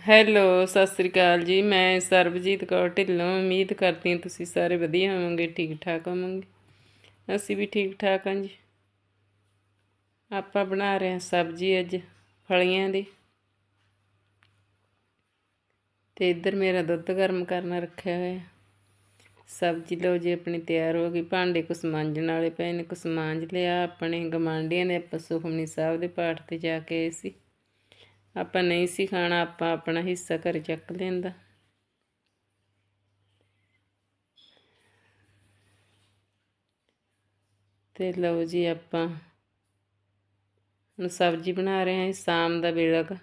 Hello, Sat Sri ਅਕਾਲ ਜੀ। ਮੈਂ ਸਰਬਜੀਤ ਕੌਰ ਢਿੱਲੋਂ। ਉਮੀਦ ਕਰਦੀ ਹਾਂ ਤੁਸੀਂ ਸਾਰੇ ਵਧੀਆ ਹੋਵੋਗੇ, ਠੀਕ ਠਾਕ ਹੋਵੋਗੇ। ਅਸੀਂ ਵੀ ਠੀਕ ਠਾਕ ਹਾਂ ਜੀ। ਆਪਾਂ ਬਣਾ ਰਹੇ ਹਾਂ ਸਬਜ਼ੀ ਅੱਜ, ਫਲੀਆਂ ਦੀ। ਤੇ ਇੱਧਰ ਮੇਰਾ ਦੁੱਧ ਗਰਮ ਕਰਨਾ ਰੱਖਿਆ ਹੋਇਆ। ਸਬਜ਼ੀ ਲਓ ਜੀ, ਆਪਣੀ ਤਿਆਰ ਹੋ ਗਈ। ਭਾਂਡੇ ਕੁਛ ਮਾਂਜਣ ਵਾਲੇ ਪਏ ਨੇ, ਕੁਛ ਮਾਂਜ ਲਿਆ। ਆਪਣੇ ਗਮਾਂਡੀਆਂ ਦੇ ਆਪਾਂ ਸੁਖਮਨੀ ਸਾਹਿਬ ਦੇ ਪਾਠ ਤੇ ਜਾ ਕੇ ਆਏ ਸੀ। ਆਪਾਂ ਨਹੀਂ ਸੀ ਖਾਣਾ, ਆਪਾਂ ਆਪਣਾ ਹਿੱਸਾ ਘਰ ਚੱਕ ਲੈਂਦਾ। ਤੇ ਲਓ ਜੀ ਆਪਾਂ ਹੁਣ ਸਬਜ਼ੀ ਬਣਾ ਰਹੇ ਹਾਂ ਸ਼ਾਮ ਦਾ ਵੇਲਾ ਗਾ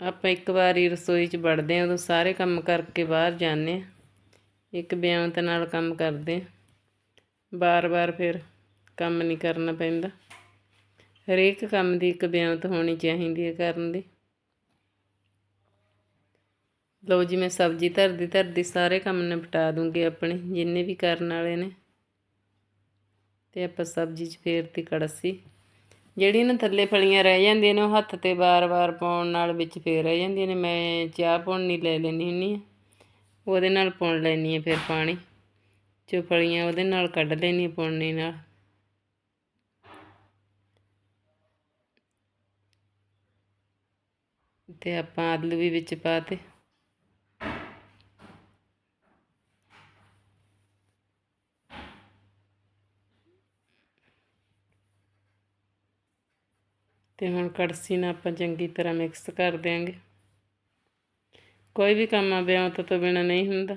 ਆਪਾਂ ਇੱਕ ਵਾਰੀ ਰਸੋਈ 'ਚ ਵੜਦੇ ਹਾਂ, ਉਦੋਂ ਸਾਰੇ ਕੰਮ ਕਰਕੇ ਬਾਹਰ ਜਾਂਦੇ ਹਾਂ। ਇੱਕ ਬਿਆਨਤ ਨਾਲ ਕੰਮ ਕਰਦੇ ਹਾਂ। ਬਾਰ-ਬਾਰ ਫਿਰ ਕੰਮ ਨਹੀਂ ਕਰਨਾ ਪੈਂਦਾ। ਹਰੇਕ ਕੰਮ ਦੀ ਇੱਕ ਬਿਆਨਤ ਹੋਣੀ ਚਾਹੀਦੀ ਹੈ ਕਰਨ ਦੀ। ਲਓ ਜੀ, ਮੈਂ ਸਬਜ਼ੀ ਧਰਦੀ ਧਰਦੀ ਸਾਰੇ ਕੰਮ ਨਿਪਟਾ ਦੂੰਗੀ ਆਪਣੇ, ਜਿੰਨੇ ਵੀ ਕਰਨ ਵਾਲੇ ਨੇ। ਤੇ ਆਪਾਂ ਸਬਜ਼ੀ 'ਚ ਫੇਰਤੀ ਕੜਸੀ। ਜਿਹੜੀ ਨਾ ਥੱਲੇ ਫਲੀਆਂ ਰਹਿ ਜਾਂਦੀਆਂ ਨੇ, ਉਹ ਹੱਥ ਤੇ ਬਾਰ-ਬਾਰ ਪਾਉਣ ਨਾਲ ਵਿੱਚ ਫੇਰ ਰਹਿ ਜਾਂਦੀਆਂ ਨੇ। ਮੈਂ ਚਾਹ ਪੁਣਨੀ ਲੈ ਲੈਣੀ ਹੁੰਨੀ ਆ ਉਹਦੇ ਨਾਲ ਪੁਣ ਲੈਣੀ ਆ ਫਿਰ ਪਾਣੀ। ਚੋ ਫਲੀਆਂ ਉਹਦੇ ਨਾਲ ਕੱਢ ਲੈਣੀ ਪੁਣਨੀ ਨਾਲ। ਤੇ ਆਪਾਂ ਆਲੂ ਵੀ ਵਿੱਚ ਪਾਤੇ ਤੇ। ਹੁਣ ਕੜਸੀ ਨਾਲ ਆਪਾਂ ਚੰਗੀ ਤਰ੍ਹਾਂ ਮਿਕਸ ਕਰ ਦਿਆਂਗੇ। ਕੋਈ ਵੀ ਕੰਮ ਆ ਬਿਆਂਤ ਤੋਂ ਬਿਨਾ ਨਹੀਂ ਹੁੰਦਾ।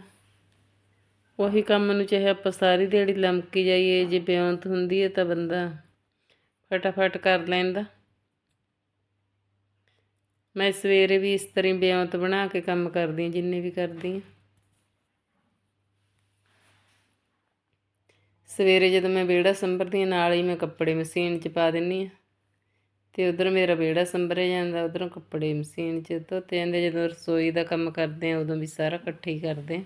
ਉਹੀ ਕੰਮ ਨੂੰ ਚਾਹੇ ਆਪਾਂ ਸਾਰੀ ਦਿਹਾੜੀ ਲਮਕੀ ਜਾਈਏ, ਜੇ ਬਿਆਂਤ ਹੁੰਦੀ ਹੈ ਤਾਂ ਬੰਦਾ ਫਟਾਫਟ ਕਰ ਲੈਂਦਾ। ਮੈਂ ਸਵੇਰੇ ਵੀ ਇਸ ਤਰ੍ਹਾਂ ਬਿਆਂਤ ਬਣਾ ਕੇ ਕੰਮ ਕਰਦੀ ਹਾਂ, ਜਿੰਨੇ ਵੀ ਕਰਦੀ ਹਾਂ। ਸਵੇਰੇ ਜਦੋਂ ਮੈਂ ਵਿਹੜਾ ਸੰਭਰਦੀ ਹਾਂ, ਨਾਲ ਹੀ ਮੈਂ ਕੱਪੜੇ ਮਸ਼ੀਨ 'ਚ ਪਾ ਦਿੰਨੀ ਹਾਂ। ਤੇ ਉਧਰ ਮੇਰਾ ਵਿਹੜਾ ਸੰਭਰਿਆ ਜਾਂਦਾ, ਉਧਰੋਂ ਕੱਪੜੇ ਮਸ਼ੀਨ 'ਚ ਧੋਤੇ ਜਾਂਦੇ। ਜਦੋਂ ਰਸੋਈ ਦਾ ਕੰਮ ਕਰਦੇ ਆ ਉਦੋਂ ਵੀ ਸਾਰਾ ਇਕੱਠੇ ਹੀ ਕਰਦੇ ਆ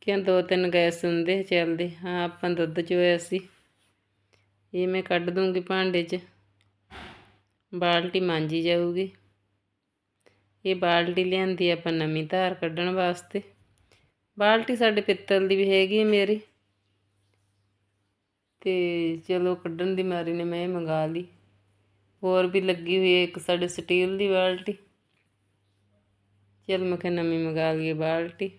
ਕਿਉਂ ਦੋ ਤਿੰਨ ਗੈਸ ਹੁੰਦੇ ਚੱਲਦੇ। ਹਾਂ, ਆਪਾਂ ਦੁੱਧ ਚੋਇਆ ਸੀ। ਇਹ ਮੈਂ ਕੱਢ ਦੂੰਗੀ ਭਾਂਡੇ 'ਚ। ਬਾਲਟੀ ਮਾਂਜੀ ਜਾਊਗੀ। ਇਹ ਬਾਲਟੀ ਲਿਆਂਦੀ ਆਪਾਂ ਨਵੀਂ ਧਾਰ ਕੱਢਣ ਵਾਸਤੇ। ਬਾਲਟੀ ਸਾਡੇ ਪਿੱਤਲ ਦੀ ਵੀ ਹੈਗੀ ਹੈ ਮੇਰੀ। ਤੇ ਚਲੋ ਕੱਢਣ ਦੀ ਮਾਰੀ ਨੇ ਮੈਂ ਇਹ ਮੰਗਾ ਲਈ। ਹੋਰ ਵੀ ਲੱਗੀ ਹੋਈ ਹੈ ਇੱਕ ਸਾਡੇ ਸਟੀਲ ਦੀ ਬਾਲਟੀ। ਚਲ ਮੈਂ ਕਿਹਾ ਨਵੀਂ ਮੰਗਾ ਲਈਏ ਬਾਲਟੀ।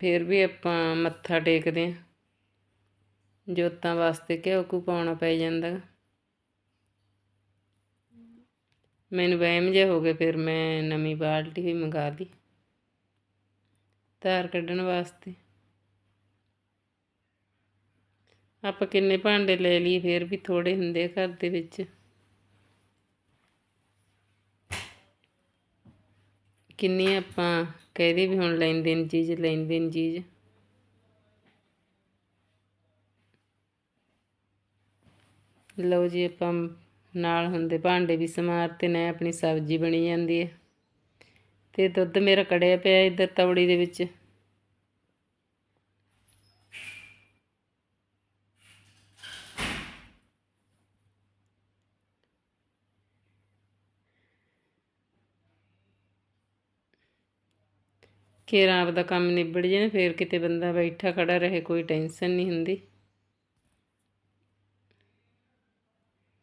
ਫਿਰ ਵੀ ਆਪਾਂ ਮੱਥਾ ਟੇਕਦੇ ਹਾਂ ਜੋਤਾਂ ਵਾਸਤੇ ਘਿਓ ਕੂ ਪਾਉਣਾ ਪੈ ਜਾਂਦਾ। ਮੈਨੂੰ ਵਹਿਮ ਜਿਹਾ ਹੋ ਗਿਆ, ਫਿਰ ਮੈਂ ਨਵੀਂ ਬਾਲਟੀ ਵੀ ਮੰਗਾ ਲਈ। ਧਾਰ ਕੱਢਣ ਵਾਸਤੇ। ਆਪਾਂ ਕਿੰਨੇ ਭਾਂਡੇ ਲੈ ਲਈ ਫਿਰ ਵੀ ਥੋੜੇ ਹੁੰਦੇ ਆ ਘਰ ਦੇ ਵਿੱਚ। ਕਿੰਨੀ ਆਪਾਂ ਕਹਦੇ ਵੀ ਹੁਣ ਲੈਂਦੇ ਨੇ ਚੀਜ਼, ਲੈਂਦੇ ਨੇ ਚੀਜ਼। ਲਓ ਜੀ, ਆਪਾਂ ਨਾਲ ਹੁੰਦੇ ਭਾਂਡੇ ਵੀ ਸਮਾਰ ਤੇ ਨਾ, ਆਪਣੀ ਸਬਜ਼ੀ ਬਣੀ ਜਾਂਦੀ ਹੈ ਤੇ ਦੁੱਧ ਮੇਰਾ ਕੜਿਆ ਪਿਆ ਇੱਧਰ ਤਵੜੀ ਦੇ ਵਿੱਚ। ਕੇਰਾਂ ਆਪਦਾ ਕੰਮ ਨਿਬੜ ਜੇ ਨਾ, ਫੇਰ ਕਿਤੇ ਬੰਦਾ ਬੈਠਾ ਖੜਾ ਰਹੇ, ਕੋਈ ਟੈਨਸ਼ਨ ਨਹੀਂ ਹੁੰਦੀ।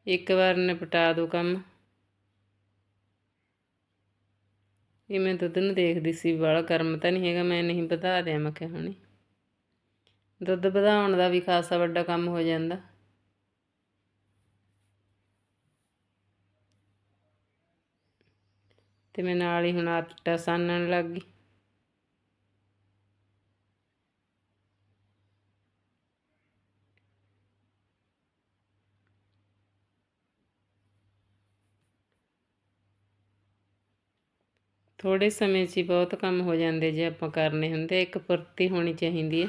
ਇੱਕ ਵਾਰ ਨਿਪਟਾ ਦੋ ਕੰਮ। ਇਹ ਮੈਂ ਦੁੱਧ ਨੂੰ ਦੇਖਦੀ ਸੀ, ਵਾਲਾ ਕਰਮ ਤਾਂ ਨਹੀਂ ਹੈਗਾ, ਮੈਂ ਨਹੀਂ ਵਧਾ ਦਿਆਂ, ਮੈਂ ਕਿਹਾ ਹੁਣੀ। ਦੁੱਧ ਵਧਾਉਣ ਦਾ ਵੀ ਖਾਸਾ ਵੱਡਾ ਕੰਮ ਹੋ ਜਾਂਦਾ। ਤੇ ਮੈਂ ਨਾਲ ਹੀ ਹੁਣ ਆਟਾ ਸਾਨਣ ਲੱਗ ਗਈ। ਥੋੜੇ ਸਮੇਂ 'ਚ ਹੀ ਬਹੁਤ ਕੰਮ ਹੋ ਜਾਂਦੇ ਜੇ ਆਪਾਂ ਕਰਨੇ ਹੁੰਦੇ, ਇੱਕ ਫੁਰਤੀ ਹੋਣੀ ਚਾਹੀਦੀ ਹੈ।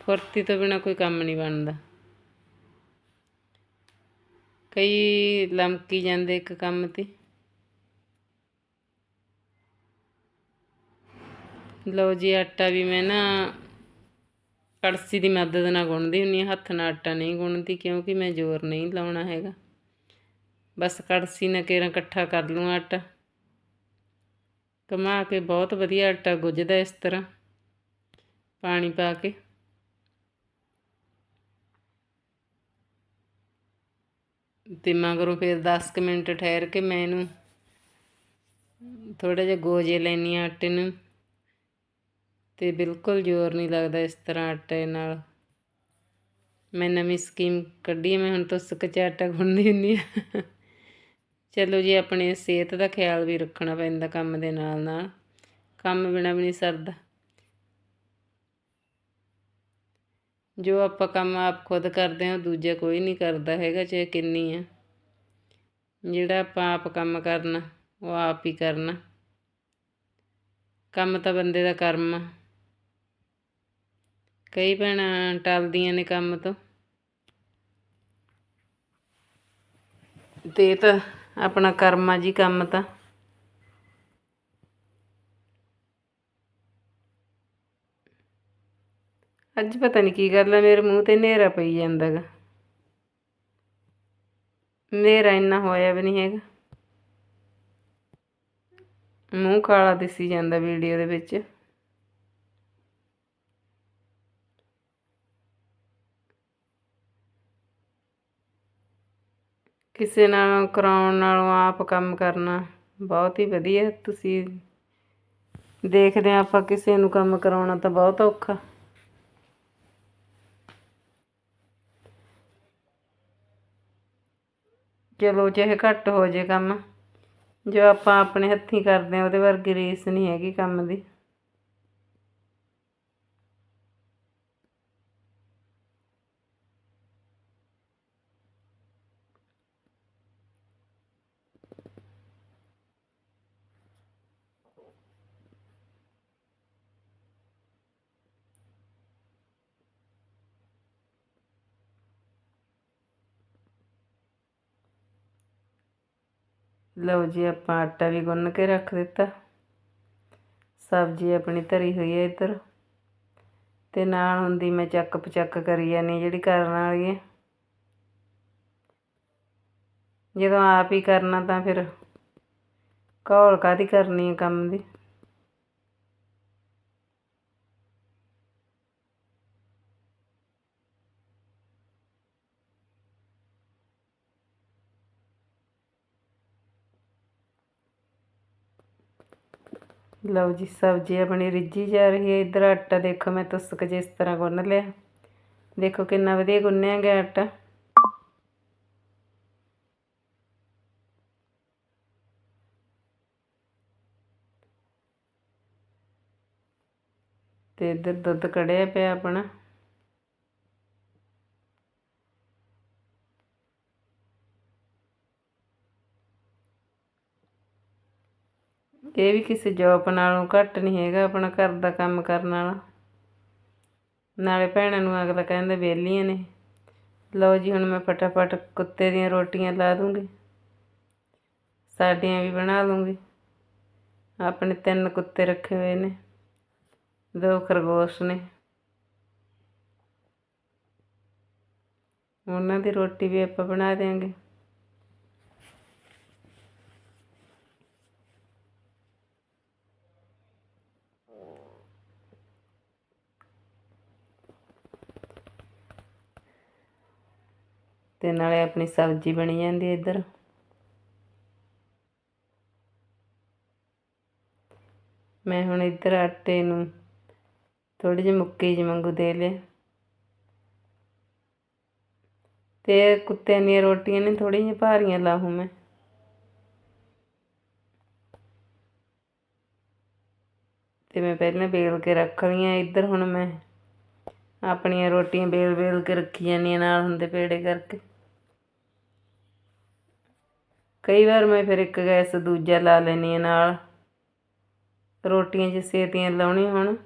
ਫੁਰਤੀ ਤੋਂ ਬਿਨਾ ਕੋਈ ਕੰਮ ਨਹੀਂ ਬਣਦਾ। ਕਈ ਲਮਕੀ ਜਾਂਦੇ ਇੱਕ ਕੰਮ ਤੇ। ਲਓ ਜੀ, ਆਟਾ ਵੀ ਮੈਂ ਨਾ ਕੜਸੀ ਦੀ ਮਦਦ ਨਾਲ ਗੁੰਨਦੀ ਹੁੰਨੀ ਆ ਹੱਥ ਨਾਲ ਆਟਾ ਨਹੀਂ ਗੁੰਨਦੀ ਕਿਉਂਕਿ ਮੈਂ ਜ਼ੋਰ ਨਹੀਂ ਲਾਉਣਾ ਹੈਗਾ। ਬਸ ਕੜਸੀ ਨਾਲ ਕੇਰਾਂ ਇਕੱਠਾ ਕਰ ਲੂੰ ਆਟਾ। ਕਮਾ ਕੇ ਬਹੁਤ ਵਧੀਆ ਆਟਾ ਗੁੱਝਦਾ ਇਸ ਤਰ੍ਹਾਂ। ਪਾਣੀ ਪਾ ਕੇ। ਤੇ ਮਗਰੋਂ ਫਿਰ 10 ਕੁ ਮਿੰਟ ਠਹਿਰ ਕੇ ਮੈਂ ਇਹਨੂੰ ਥੋੜਾ ਜਿਹਾ ਗੋਜੇ ਲੈਣੀ ਆ ਆਟੇ ਨੂੰ। ਤੇ ਬਿਲਕੁਲ ਜ਼ੋਰ ਨਹੀਂ ਲੱਗਦਾ ਇਸ ਤਰ੍ਹਾਂ ਆਟੇ ਨਾਲ। ਮੈਂ ਨਵੀਂ ਸਕੀਮ ਕੱਢੀ ਮੈਂ ਹੁਣ ਤੋਂ ਸੁੱਕ ਆਟਾ ਗੁੰਨਦੀ ਹੁੰਦੀ ਆ ਚਲੋ ਜੀ, ਆਪਣੇ ਸਿਹਤ ਦਾ ਖਿਆਲ ਵੀ ਰੱਖਣਾ ਪੈਂਦਾ ਕੰਮ ਦੇ ਨਾਲ ਨਾਲ। ਕੰਮ ਬਿਨਾ ਵੀ ਨਹੀਂ ਸਰਦਾ। ਜੋ ਆਪਾਂ ਕੰਮ ਆਪ ਖੁਦ ਕਰਦੇ ਹਾਂ, ਉਹ ਦੂਜਾ ਕੋਈ ਨਹੀਂ ਕਰਦਾ ਹੈਗਾ, ਚਾਹੇ ਕਿੰਨੀ ਆ। ਜਿਹੜਾ ਆਪਾਂ ਆਪ ਕੰਮ ਕਰਨਾ, ਉਹ ਆਪ ਹੀ ਕਰਨਾ। ਕੰਮ ਤਾਂ ਬੰਦੇ ਦਾ ਕਰਮ ਆ। ਕਈ ਭੈਣਾਂ ਟਲਦੀਆਂ ਨੇ ਕੰਮ ਤੋਂ। ਤੇ ਤਾਂ ਆਪਣਾ ਕਰਮ ਆ ਜੀ ਕੰਮ ਤਾਂ। ਅੱਜ ਪਤਾ ਨਹੀਂ ਕੀ ਗੱਲ ਹੈ ਮੇਰੇ ਮੂੰਹ ਤੇ ਹਨੇਰਾ ਪਈ ਜਾਂਦਾ ਗਾ। ਨੇਰਾ ਇੰਨਾ ਹੋਇਆ ਵੀ ਨਹੀਂ ਹੈਗਾ। ਮੂੰਹ ਕਾਲਾ ਦਿਸੀ ਜਾਂਦਾ ਵੀਡੀਓ ਦੇ ਵਿੱਚ। ਕਿਸੇ ਨਾਲ ਕਰਾਉਣ ਨਾਲੋਂ ਆਪ ਕੰਮ ਕਰਨਾ ਬਹੁਤ ਹੀ ਵਧੀਆ। ਤੁਸੀਂ ਦੇਖਦੇ ਹਾਂ ਆਪਾਂ ਕਿਸੇ ਨੂੰ ਕੰਮ ਕਰਾਉਣਾ ਤਾਂ ਬਹੁਤ ਔਖਾ। ਚਲੋ ਚਾਹੇ ਘੱਟ ਹੋ ਜੇ ਕੰਮ, ਜੋ ਆਪਾਂ ਆਪਣੇ ਹੱਥੀਂ ਕਰਦੇ ਆ, ਉਹਦੇ ਵਰਗੀ ਰੀਸ ਨਹੀਂ ਹੈਗੀ ਕੰਮ ਦੀ। ਲਓ ਜੀ, ਆਪਾਂ ਆਟਾ ਵੀ ਗੁੰਨ ਕੇ ਰੱਖ ਦਿੱਤਾ। ਸਬਜ਼ੀ ਆਪਣੀ ਧਰੀ ਹੋਈ ਹੈ ਇੱਧਰ। ਤੇ ਨਾਲ ਹੁੰਦੀ ਮੈਂ ਚੱਕ ਪਚੱਕ ਕਰੀ ਜਾਨੀ ਜਿਹੜੀ ਕਰਨ ਵਾਲੀ ਹੈ। ਜਦੋਂ ਆਪ ਹੀ ਕਰਨਾ ਤਾਂ ਫਿਰ ਘੋਲ ਕਾਦੀ ਕਰਨੀ ਹੈ ਕੰਮ ਦੀ? ਲਓ ਜੀ, ਸਬਜ਼ੀ ਆਪਣੀ ਰਿੱਝੀ ਜਾ ਰਹੀ ਹੈ। ਇਧਰ ਆਟਾ ਦੇਖੋ, ਮੈਂ ਤੁਸਕ ਜਿਸ ਤਰ੍ਹਾਂ ਗੁੰਨ ਲਿਆ। ਦੇਖੋ ਕਿੰਨਾ ਵਧੀਆ ਗੁੰਨਿਆ ਗਿਆ ਆਟਾ। ਤੇ ਇਧਰ ਦੁੱਧ ਕੜਿਆ ਪਿਆ ਆਪਣਾ। ਇਹ ਵੀ ਕਿਸੇ ਜੋਬ ਨਾਲੋਂ ਘੱਟ ਨਹੀਂ ਹੈਗਾ ਆਪਣਾ ਘਰ ਦਾ ਕੰਮ ਕਰਨ ਵਾਲਾ। ਨਾਲੇ ਭੈਣਾਂ ਨੂੰ ਅਗਲਾ ਕਹਿੰਦਾ ਵਿਹਲੀਆਂ ਨੇ। ਲਓ ਜੀ, ਹੁਣ ਮੈਂ ਫਟਾਫਟ ਕੁੱਤੇ ਦੀਆਂ ਰੋਟੀਆਂ ਲਾ ਦੂੰਗੀ। ਸਾਡੀਆਂ ਵੀ ਬਣਾ ਲੂੰਗੀ। ਆਪਣੇ ਤਿੰਨ ਕੁੱਤੇ ਰੱਖੇ ਹੋਏ ਨੇ। ਦੋ ਖਰਗੋਸ਼ ਨੇ। ਉਹਨਾਂ ਦੀ ਰੋਟੀ ਵੀ ਆਪਾਂ ਬਣਾ ਦੇਾਂਗੇ ਤੇ ਨਾਲੇ ਆਪਣੀ ਸਬਜ਼ੀ ਬਣੀ ਜਾਂਦੀ ਹੈ ਇੱਧਰ। ਮੈਂ ਹੁਣ ਇੱਧਰ ਆਟੇ ਨੂੰ ਥੋੜੀ ਜਿਹੀ ਮੁੱਕੀ ਜਿਹੀ ਵਾਂਗੂ ਦੇ ਲਿਆ। ਤੇ ਕੁੱਤਿਆਂ ਦੀਆਂ ਰੋਟੀਆਂ ਨੇ ਥੋੜੀ ਜਿਹੀ ਭਾਰੀਆਂ ਲਾਹੂ ਮੈਂ। ਤੇ ਮੈਂ ਪਹਿਲਾਂ ਬੇਲ ਕੇ ਰੱਖ ਲਈਆਂ, ਇੱਧਰ ਹੁਣ ਮੈਂ ਆਪਣੀਆਂ ਰੋਟੀਆਂ ਬੇਲ ਬੇਲ ਕੇ ਰੱਖੀ ਜਾਂਦੀਆਂ ਨਾਲ ਹੁੰਦੇ ਪੇੜੇ ਕਰਕੇ। ਕਈ ਵਾਰ ਮੈਂ ਫਿਰ ਇੱਕ ਗੈਸ ਦੂਜਾ ਲਾ ਲੈਂਦੀ ਹਾਂ ਨਾਲ। ਰੋਟੀਆਂ ਜੇ ਸੇਤੀਆਂ ਲਾਉਣੀ ਹੁਣ।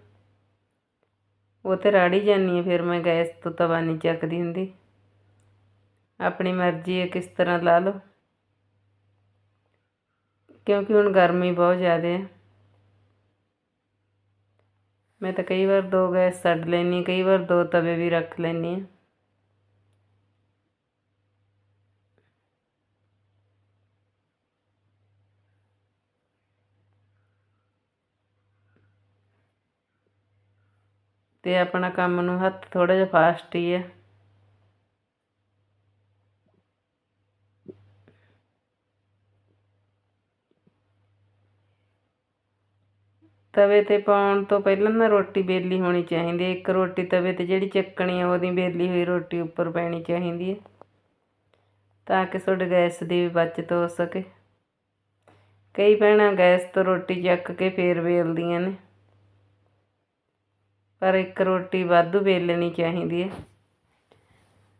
ਉਹ ਤੇ ਰਾੜੀ ਜਾਂਦੀ ਆ ਫਿਰ ਮੈਂ ਗੈਸ ਤੋਂ ਤਵਾ ਨਹੀਂ ਚੱਕਦੀ ਹੁੰਦੀ। ਆਪਣੀ ਮਰਜ਼ੀ ਹੈ, ਕਿਸ ਤਰ੍ਹਾਂ ਲਾ ਲਓ। ਕਿਉਂਕਿ ਹੁਣ ਗਰਮੀ ਬਹੁਤ ਜ਼ਿਆਦਾ ਹੈ। ਮੈਂ ਤਾਂ ਕਈ ਵਾਰ ਦੋ ਗੈਸ ਛੱਡ ਲੈਂਦੀ ਕਈ ਵਾਰ ਦੋ ਤਵੇ ਵੀ ਰੱਖ ਲੈਂਦੀ ਹਾਂ। ਤੇ ਆਪਣਾ ਕੰਮ ਨੂੰ ਹੱਥ ਥੋੜਾ ਜਿਹਾ ਫਾਸਟ ਹੀ ਹੈ ਤਵੇ ਤੇ ਪਾਉਣ ਤੋਂ ਪਹਿਲਾਂ ਨਾ ਰੋਟੀ ਬੇਲੀ ਹੋਣੀ ਚਾਹੀਦੀ ਹੈ। ਇੱਕ ਰੋਟੀ ਤਵੇ ਤੇ ਜਿਹੜੀ ਚੱਕਣੀ ਆ, ਉਹਦੀ ਬੇਲੀ ਹੋਈ ਰੋਟੀ ਉੱਪਰ ਪੈਣੀ ਚਾਹੀਦੀ ਹੈ ਤਾਂ ਕਿ ਤੁਹਾਡੇ ਗੈਸ ਦੀ ਵੀ ਬਚਤ ਹੋ ਸਕੇ। ਕਈ ਭੈਣਾਂ ਗੈਸ ਤੋਂ ਰੋਟੀ ਚੱਕ ਕੇ ਫੇਰ ਵੇਲਦੀਆਂ ਨੇ। ਪਰ ਇੱਕ ਰੋਟੀ ਵਾਧੂ ਵੇਲਣੀ ਚਾਹੀਦੀ ਹੈ।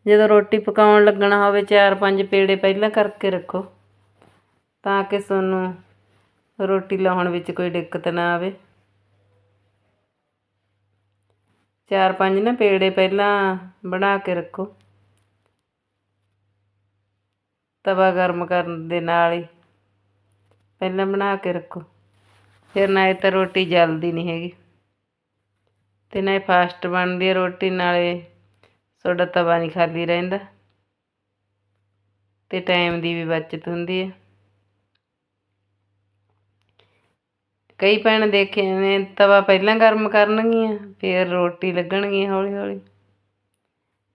ਜਦੋਂ ਰੋਟੀ ਪਕਾਉਣ ਲੱਗਣਾ ਹੋਵੇ, ਚਾਰ ਪੰਜ ਪੇੜੇ ਪਹਿਲਾਂ ਕਰਕੇ ਰੱਖੋ ਤਾਂ ਕਿ ਤੁਹਾਨੂੰ ਰੋਟੀ ਲਾਉਣ ਵਿੱਚ ਕੋਈ ਦਿੱਕਤ ਨਾ ਆਵੇ। ਚਾਰ ਪੰਜ ਨਾ ਪੇੜੇ ਪਹਿਲਾਂ ਬਣਾ ਕੇ ਰੱਖੋ। ਤਵਾ ਗਰਮ ਕਰਨ ਦੇ ਨਾਲ ਹੀ ਪਹਿਲਾਂ ਬਣਾ ਕੇ ਰੱਖੋ। ਫਿਰ ਨਾ ਇਹ ਤਾਂ ਰੋਟੀ ਜਲਦੀ ਨਹੀਂ ਹੈਗੀ। ਅਤੇ ਨਾ ਇਹ ਫਾਸਟ ਬਣਦੀ ਹੈ ਰੋਟੀ, ਨਾਲੇ ਤੁਹਾਡਾ ਤਵਾ ਨਹੀਂ ਖਾਲੀ ਰਹਿੰਦਾ। ਅਤੇ ਟਾਈਮ ਦੀ ਵੀ ਬਚਤ ਹੁੰਦੀ ਹੈ ਕਈ ਭੈਣ ਦੇਖੇ ਨੇ ਤਵਾ ਪਹਿਲਾਂ ਗਰਮ ਕਰਨਗੀਆਂ, ਫਿਰ ਰੋਟੀ ਲੱਗਣਗੀਆਂ ਹੌਲੀ ਹੌਲੀ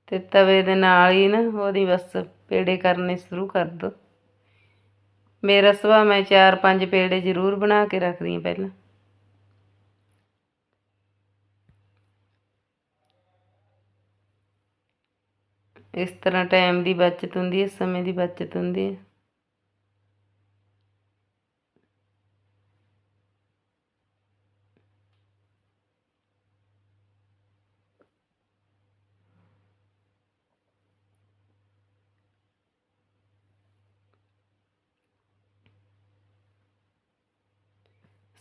ਤੇ ਤਵੇ ਦੇ ਨਾਲ ਹੀ ਨਾ ਉਹਦੀ ਬਸ ਪੇੜੇ ਕਰਨੇ ਸ਼ੁਰੂ ਕਰ ਦੋ। ਮੇਰਾ ਸੁਭਾਅ ਮੈਂ ਚਾਰ ਪੰਜ ਪੇੜੇ ਜ਼ਰੂਰ ਬਣਾ ਕੇ ਰੱਖਦੀ ਹਾਂ ਪਹਿਲਾਂ। ਇਸ ਤਰ੍ਹਾਂ ਟਾਈਮ ਦੀ ਬਚਤ ਹੁੰਦੀ ਹੈ, ਸਮੇਂ ਦੀ ਬਚਤ ਹੁੰਦੀ ਹੈ।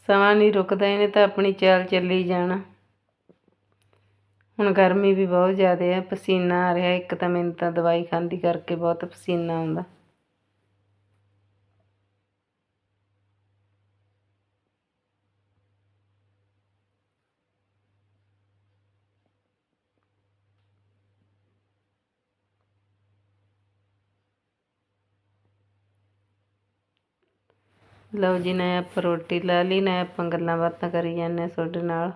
ਸਮਾਂ ਨਹੀਂ ਰੁਕਦਾ, ਇਹਨੇ ਤਾਂ ਆਪਣੀ ਚਾਲ ਚੱਲੀ ਜਾਣਾ। ਹੁਣ ਗਰਮੀ ਵੀ ਬਹੁਤ ਜ਼ਿਆਦਾ ਹੈ ਪਸੀਨਾ ਆ ਰਿਹਾ, ਇੱਕ ਤਾਂ ਮੈਨੂੰ ਤਾਂ ਦਵਾਈ ਖਾਂਦੀ ਕਰਕੇ ਬਹੁਤ ਪਸੀਨਾ ਆਉਂਦਾ। ਲਓ ਜੀ ਨਾ ਆਪਾਂ ਰੋਟੀ ਲਾ ਲਈ ਨਾ ਆਪਾਂ ਗੱਲਾਂ ਬਾਤਾਂ ਕਰੀ ਜਾਂਦੇ ਹਾਂ ਤੁਹਾਡੇ ਨਾਲ।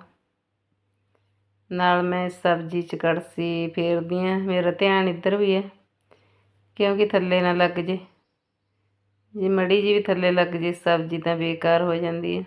ਨਾਲ ਮੈਂ ਸਬਜ਼ੀ ਚ ਕੜਸੀ ਫੇਰਦੀ ਹਾਂ ਮੇਰਾ ਧਿਆਨ ਇੱਧਰ ਵੀ ਹੈ। ਕਿਉਂਕਿ ਥੱਲੇ ਨਾ ਲੱਗ ਜੇ। ਜੇ ਮੜੀ ਜੀ ਵੀ ਥੱਲੇ ਲੱਗ ਜੇ, ਸਬਜ਼ੀ ਤਾਂ ਬੇਕਾਰ ਹੋ ਜਾਂਦੀ ਹੈ।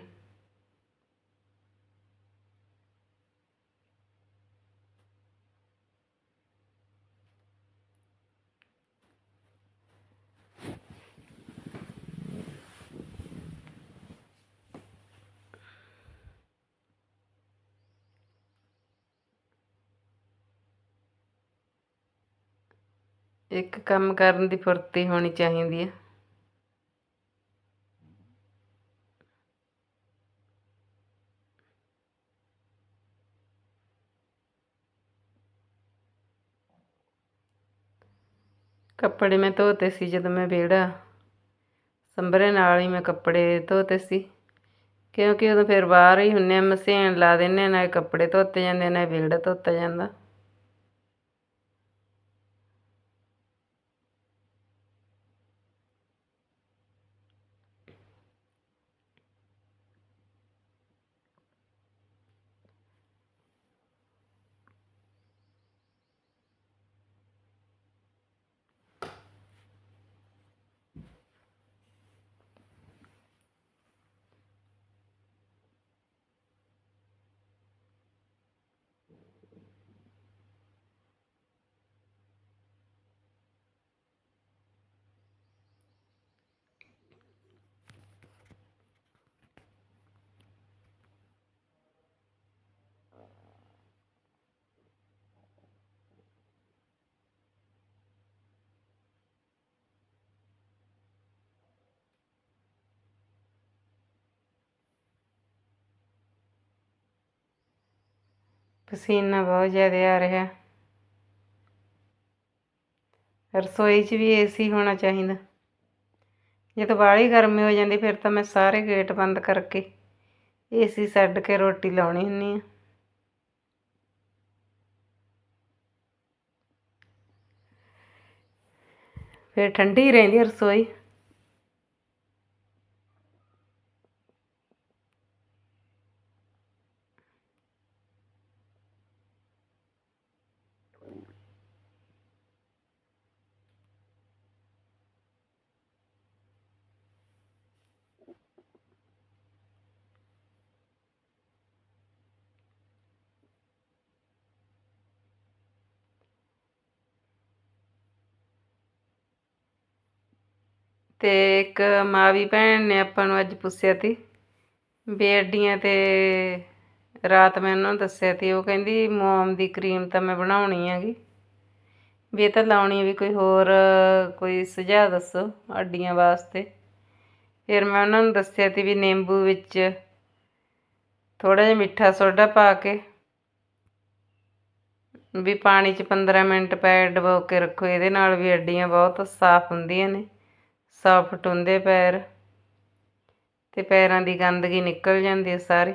ਇੱਕ ਕੰਮ ਕਰਨ ਦੀ ਫੁਰਤੀ ਹੋਣੀ ਚਾਹੀਦੀ ਹੈ। ਕੱਪੜੇ ਮੈਂ ਧੋਤੇ ਸੀ ਜਦੋਂ ਮੈਂ ਵਿਹੜਾ ਸੰਭਰੇ ਨਾਲ ਹੀ ਮੈਂ ਕੱਪੜੇ ਧੋਤੇ ਸੀ। ਕਿਉਂਕਿ ਉਦੋਂ ਫਿਰ ਬਾਹਰ ਹੀ ਹੁੰਨੇ ਆ ਮਸ਼ੀਨ ਲਾ ਦਿੰਨੇ ਨਾ ਕੱਪੜੇ ਧੋਤੇ ਜਾਂਦੇ, ਨੇ ਵਿਹੜਾ ਧੋਤਾ ਜਾਂਦਾ। ਪਸੀਨਾ ਬਹੁਤ ਜ਼ਿਆਦਾ ਆ ਰਿਹਾ। ਰਸੋਈ 'ਚ ਵੀ ਏਸੀ ਹੋਣਾ ਚਾਹੀਦਾ। ਜਦੋਂ ਬਾਹਲੀ ਗਰਮੀ ਹੋ ਜਾਂਦੀ, ਫਿਰ ਤਾਂ ਮੈਂ ਸਾਰੇ ਗੇਟ ਬੰਦ ਕਰਕੇ ਏਸੀ ਛੱਡ ਕੇ ਰੋਟੀ ਲਾਉਣੀ ਹੁੰਨੀ ਆ। ਫਿਰ ਠੰਡੀ ਰਹਿੰਦੀ ਰਸੋਈ। ਤੇ ਇੱਕ ਮਾਵੀ ਭੈਣ ਨੇ ਆਪਾਂ ਨੂੰ ਅੱਜ ਪੁੱਛਿਆ ਤੀ ਵੀ ਅੱਡੀਆਂ ਤੇ ਰਾਤ ਮੈਂ ਉਹਨਾਂ ਨੂੰ ਦੱਸਿਆ ਤੀ, ਉਹ ਕਹਿੰਦੀ ਮੋਮ ਦੀ ਕਰੀਮ ਤਾਂ ਮੈਂ ਬਣਾਉਣੀ ਹੈਗੀ। ਵੀ ਇਹ ਤਾਂ ਲਾਉਣੀ ਵੀ ਕੋਈ ਹੋਰ ਕੋਈ ਸੁਝਾਅ ਦੱਸੋ ਅੱਡੀਆਂ ਵਾਸਤੇ। ਫਿਰ ਮੈਂ ਉਹਨਾਂ ਨੂੰ ਦੱਸਿਆ ਤੀ ਵੀ ਨਿੰਬੂ ਵਿੱਚ ਥੋੜਾ ਜਿਹਾ ਮਿੱਠਾ ਸੋਡਾ ਪਾ ਕੇ ਵੀ ਪਾਣੀ 'ਚ 15 ਮਿੰਟ ਪੈ ਡਬੋ ਕੇ ਰੱਖੋ, ਇਹਦੇ ਨਾਲ ਵੀ ਅੱਡੀਆਂ ਬਹੁਤ ਸਾਫ਼ ਹੁੰਦੀਆਂ ਨੇ। ਸੌਫਟ ਹੁੰਦੇ ਪੈਰ ਤੇ ਪੈਰਾਂ ਦੀ ਗੰਦਗੀ ਨਿਕਲ ਜਾਂਦੀ ਹੈ ਸਾਰੀ।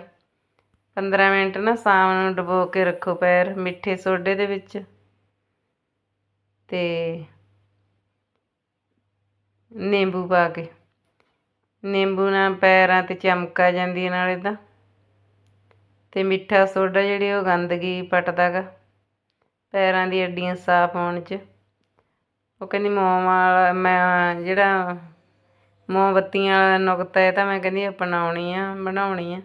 15 ਮਿੰਟ ਨਾ ਸ਼ਾਮ ਨੂੰ ਡਬੋ ਕੇ ਰੱਖੋ ਪੈਰ ਮਿੱਠੇ ਸੋਡੇ ਦੇ ਵਿੱਚ। ਤੇ ਨਿੰਬੂ ਪਾ ਕੇ। ਨਿੰਬੂ ਨਾਲ ਪੈਰਾਂ ਤੇ ਚਮਕ ਆ ਜਾਂਦੀ ਹੈ ਨਾਲੇ ਤਾਂ ਤੇ ਮਿੱਠਾ ਸੋਡਾ ਜਿਹੜੀ ਉਹ ਗੰਦਗੀ ਪਟਦਾ ਗਾ। ਪੈਰਾਂ ਦੀ ਅੱਡੀਆਂ ਸਾਫ਼ ਹੋਣ 'ਚ। ਉਹ ਕਹਿੰਦੀ ਮੋਮ ਵਾਲਾ, ਮੈਂ ਜਿਹੜਾ ਮੋਮਬੱਤੀਆਂ ਵਾਲਾ ਨੁਕਤਾ ਇਹ ਤਾਂ ਮੈਂ ਕਹਿੰਦੀ ਅਪਣਾਉਣੀ ਆ, ਬਣਾਉਣੀ ਆ।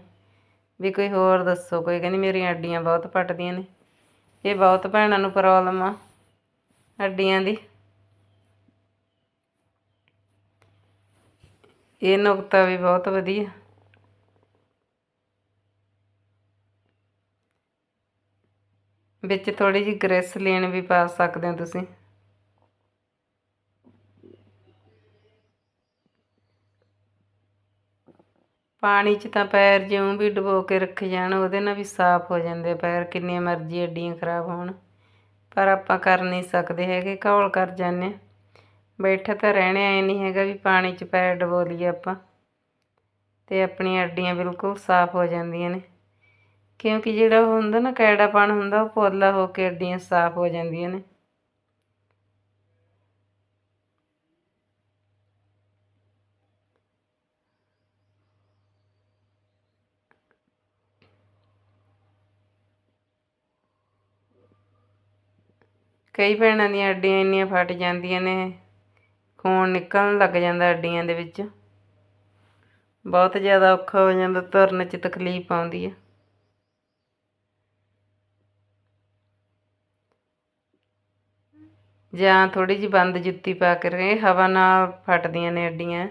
ਵੀ ਕੋਈ ਹੋਰ ਦੱਸੋ, ਕੋਈ ਕਹਿੰਦੀ ਮੇਰੀਆਂ ਅੱਡੀਆਂ ਬਹੁਤ ਪਟਦੀਆਂ ਨੇ। ਇਹ ਬਹੁਤ ਭੈਣਾਂ ਨੂੰ ਪ੍ਰੋਬਲਮ ਆ ਅੱਡੀਆਂ ਦੀ। ਇਹ ਨੁਕਤਾ ਵੀ ਬਹੁਤ ਵਧੀਆ। ਵਿੱਚ ਥੋੜੀ ਜਿਹੀ ਗ੍ਰੈਸਲੀਨ ਵੀ ਪਾ ਸਕਦੇ ਹੋ ਤੁਸੀਂ। ਪਾਣੀ 'ਚ ਤਾਂ ਪੈਰ ਜਿਉਂ ਵੀ ਡੁਬੋ ਕੇ ਰੱਖੇ ਜਾਣ, ਉਹਦੇ ਨਾਲ ਵੀ ਸਾਫ਼ ਹੋ ਜਾਂਦੇ ਪੈਰ, ਕਿੰਨੀਆਂ ਮਰਜ਼ੀ ਅੱਡੀਆਂ ਖਰਾਬ ਹੋਣ। ਪਰ ਆਪਾਂ ਕਰ ਨਹੀਂ ਸਕਦੇ ਹੈਗੇ, ਘੋਲ ਕਰ ਜਾਂਦੇ ਬੈਠਾ ਤਾਂ ਰਹਿਣੇ ਐ ਨਹੀਂ ਹੈਗਾ ਵੀ ਪਾਣੀ 'ਚ ਪੈਰ ਡਬੋ ਲਈਏ ਆਪਾਂ। ਤੇ ਆਪਣੀਆਂ ਅੱਡੀਆਂ ਬਿਲਕੁਲ ਸਾਫ਼ ਹੋ ਜਾਂਦੀਆਂ ਨੇ। ਕਿਉਂਕਿ ਜਿਹੜਾ ਉਹ ਹੁੰਦਾ ਨਾ ਕੈੜਾਪਣ ਹੁੰਦਾ, ਉਹ ਪੋਲਾ ਹੋ ਕੇ ਅੱਡੀਆਂ ਸਾਫ਼ ਹੋ ਜਾਂਦੀਆਂ ਨੇ। ਕਈ ਭੈਣਾਂ ਦੀਆਂ ਅੱਡੀਆਂ ਇੰਨੀਆਂ ਫਟ ਜਾਂਦੀਆਂ ਨੇ, ਖੂਨ ਨਿਕਲਣ ਲੱਗ ਜਾਂਦਾ ਅੱਡੀਆਂ ਦੇ ਵਿੱਚ। ਬਹੁਤ ਜ਼ਿਆਦਾ ਔਖਾ ਹੋ ਜਾਂਦਾ ਤੁਰਨ 'ਚ ਤਕਲੀਫ ਆਉਂਦੀ ਹੈ ਜਾਂ ਥੋੜੀ ਜਿਹੀ ਬੰਦ ਜੁੱਤੀ ਪਾ ਕੇ ਰਹੇ, ਹਵਾ ਨਾਲ ਫਟਦੀਆਂ ਨੇ ਅੱਡੀਆਂ।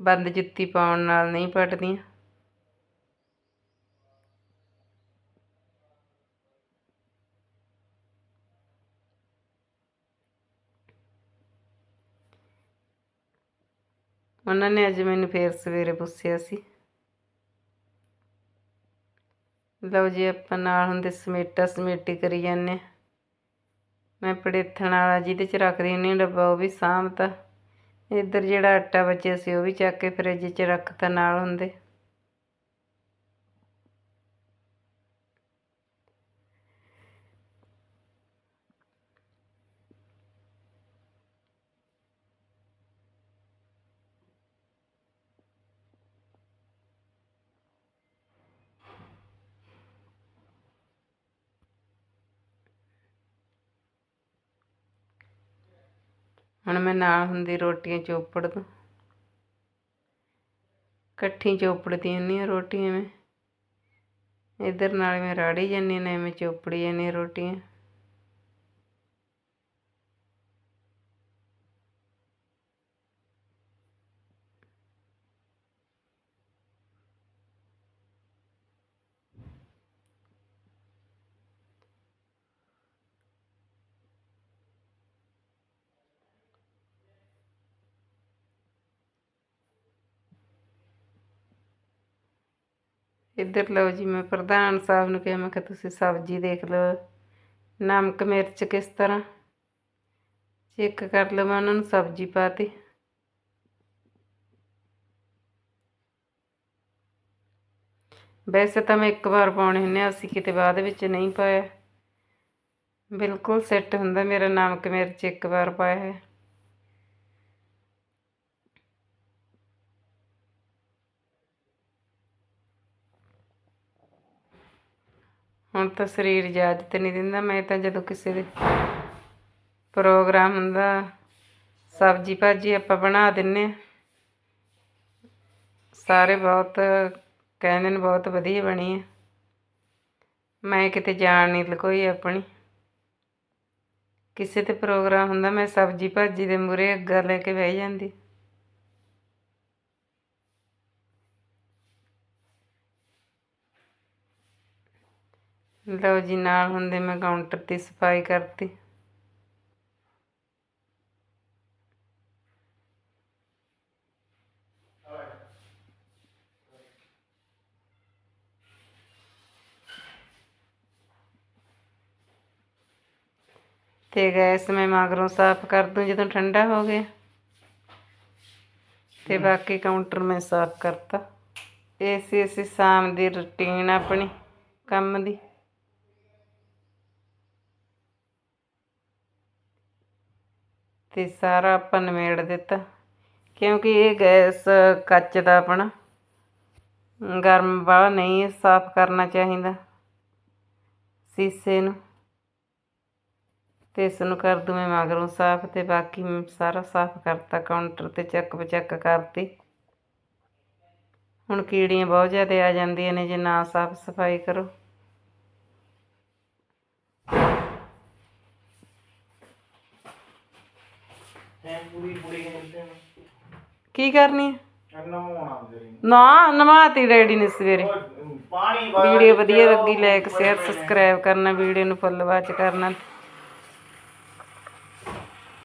ਬੰਦ ਜੁੱਤੀ ਪਾਉਣ ਨਾਲ ਨਹੀਂ ਫਟਦੀਆਂ। ਉਹਨਾਂ ਨੇ ਅੱਜ ਮੈਨੂੰ ਫੇਰ ਸਵੇਰੇ ਪੁੱਛਿਆ ਸੀ। ਲਓ ਜੀ, ਆਪਾਂ ਨਾਲ ਹੁੰਦੇ ਸਮੇਟਾ ਸਮੇਟੀ ਕਰੀ ਜਾਂਦੇ ਮੈਂ ਪੜੇਥਣ ਵਾਲਾ ਜਿਹਦੇ 'ਚ ਰੱਖਦੀ ਹੁੰਦੀ ਡੱਬਾ, ਉਹ ਵੀ ਸਾਂਭਤਾ ਇੱਧਰ ਜਿਹੜਾ ਆਟਾ ਬਚਿਆ ਸੀ, ਉਹ ਵੀ ਚੱਕ ਕੇ ਫਰਿੱਜ 'ਚ ਰੱਖਤਾ ਨਾਲ ਹੁੰਦੇ। ਹੁਣ ਮੈਂ ਨਾਲ ਹੁੰਦੀ ਰੋਟੀਆਂ ਚੋਪੜ ਦੂੰ ਇਕੱਠੀ ਚੋਪੜਦੀ ਹੁੰਦੀ ਹਾਂ ਰੋਟੀਆਂ ਮੈਂ। ਇੱਧਰ ਨਾਲ ਮੈਂ ਰਾੜੀ ਜਾਂਦੀ ਨੇ ਮੈਂ ਚੋਪੜੀ ਜਾਂਦੀ ਰੋਟੀਆਂ। ਇੱਧਰ ਲਓ ਜੀ, ਮੈਂ ਪ੍ਰਧਾਨ ਸਾਹਿਬ ਨੂੰ ਕਿਹਾ, ਮੈਂ ਕਿ ਤੁਸੀਂ ਸਬਜ਼ੀ ਦੇਖ ਲਓ, ਨਮਕ, ਮਿਰਚ ਕਿਸ ਤਰ੍ਹਾਂ? ਚੈੱਕ ਕਰ ਲਓ, ਮੈਂ ਉਹਨਾਂ ਨੂੰ ਸਬਜ਼ੀ ਪਾਤੀ। ਵੈਸੇ ਤਾਂ ਮੈਂ ਇੱਕ ਵਾਰ ਪਾਉਣੇ ਹੁੰਦੇ ਆ, ਅਸੀਂ ਕਿਤੇ ਬਾਅਦ ਵਿੱਚ ਨਹੀਂ ਪਾਇਆ। ਬਿਲਕੁਲ ਸੈੱਟ ਹੁੰਦਾ, ਮੇਰਾ ਨਮਕ, ਮਿਰਚ ਇੱਕ ਵਾਰ ਪਾਇਆ ਹੈ ਹੁਣ ਤਾਂ ਸਰੀਰ ਇਜਾਜ਼ਤ ਨਹੀਂ ਦਿੰਦਾ, ਮੈਂ ਤਾਂ ਜਦੋਂ ਕਿਸੇ ਦੇ ਪ੍ਰੋਗਰਾਮ ਹੁੰਦਾ ਸਬਜੀ ਭਾਜੀ ਆਪਾਂ ਬਣਾ ਦਿੰਨੇ ਆ। ਸਾਰੇ ਬਹੁਤ ਕਹਿੰਦੇ ਨੇ ਬਹੁਤ ਵਧੀਆ ਬਣੀ ਹੈ ਮੈਂ ਕਿਤੇ ਜਾਣ ਨਹੀਂ ਲਕੋਈ ਆਪਣੀ। ਕਿਸੇ ਤੇ ਪ੍ਰੋਗਰਾਮ ਹੁੰਦਾ, ਮੈਂ ਸਬਜੀ ਭਾਜੀ ਦੇ ਮੂਰੇ ਅੱਗਾ ਲੈ ਕੇ ਬਹਿ ਜਾਂਦੀ। ਲਓ ਜੀ ਨਾਲ ਹੁੰਦੇ ਮੈਂ ਕਾਊਂਟਰ ਦੀ ਸਫ਼ਾਈ ਕਰਤੀ। ਤੇ ਗੈਸ ਮੈਂ ਮਗਰੋਂ ਸਾਫ਼ ਕਰ ਦੂੰ ਜਦੋਂ ਠੰਡਾ ਹੋ ਗਿਆ। ਤੇ ਬਾਕੀ ਕਾਊਂਟਰ ਮੈਂ ਸਾਫ਼ ਕਰਤਾ। ਇਹ ਸੀ ਅਸੀਂ ਸ਼ਾਮ ਦੀ ਰੁਟੀਨ ਆਪਣੀ ਕੰਮ ਦੀ। ਅਤੇ ਸਾਰਾ ਆਪਾਂ ਨਿਮੇੜ ਦਿੱਤਾ। ਕਿਉਂਕਿ ਇਹ ਗੈਸ ਕੱਚ ਦਾ ਆਪਣਾ। ਗਰਮ ਵਾਲਾ ਨਹੀਂ ਹੈ ਸਾਫ਼ ਕਰਨਾ ਚਾਹੀਦਾ। ਸੀਸੇ ਨੂੰ। ਤੇ ਇਸ ਨੂੰ ਕਰ ਦੂੰ ਮੈਂ ਮਗਰੋਂ ਸਾਫ਼ ਤੇ ਬਾਕੀ ਸਾਰਾ ਸਾਫ਼ ਕਰਤਾ, ਕਾਊਂਟਰ ਤੇ ਚੱਕ ਬਚੱਕ ਕਰਤੀ। ਹੁਣ ਕੀੜੀਆਂ ਬਹੁਤ ਜ਼ਿਆਦਾ ਆ ਜਾਂਦੀਆਂ ਨੇ, ਜੇ ਨਾ ਸਾਫ਼ ਸਫ਼ਾਈ ਕਰੋ ਹੈ ਪੂਰੀ ਪੂਰੀ ਕਹਿੰਦੇ ਨੇ ਕੀ ਕਰਨੀ ਹੈ ਤੇਰੀ? ਨਾ ਨਵਾਤੀ ਡੈਡੀ ਨੇ ਸਵੇਰੇ। ਪਾਣੀ ਵਾਲਾ ਵੀਡੀਓ ਵਧੀਆ ਲੱਗੀ ਲਾਈਕ ਸ਼ੇਅਰ ਸਬਸਕ੍ਰਾਈਬ ਕਰਨਾ ਵੀਡੀਓ ਨੂੰ ਫੁੱਲ ਵਾਚ ਕਰਨਾ।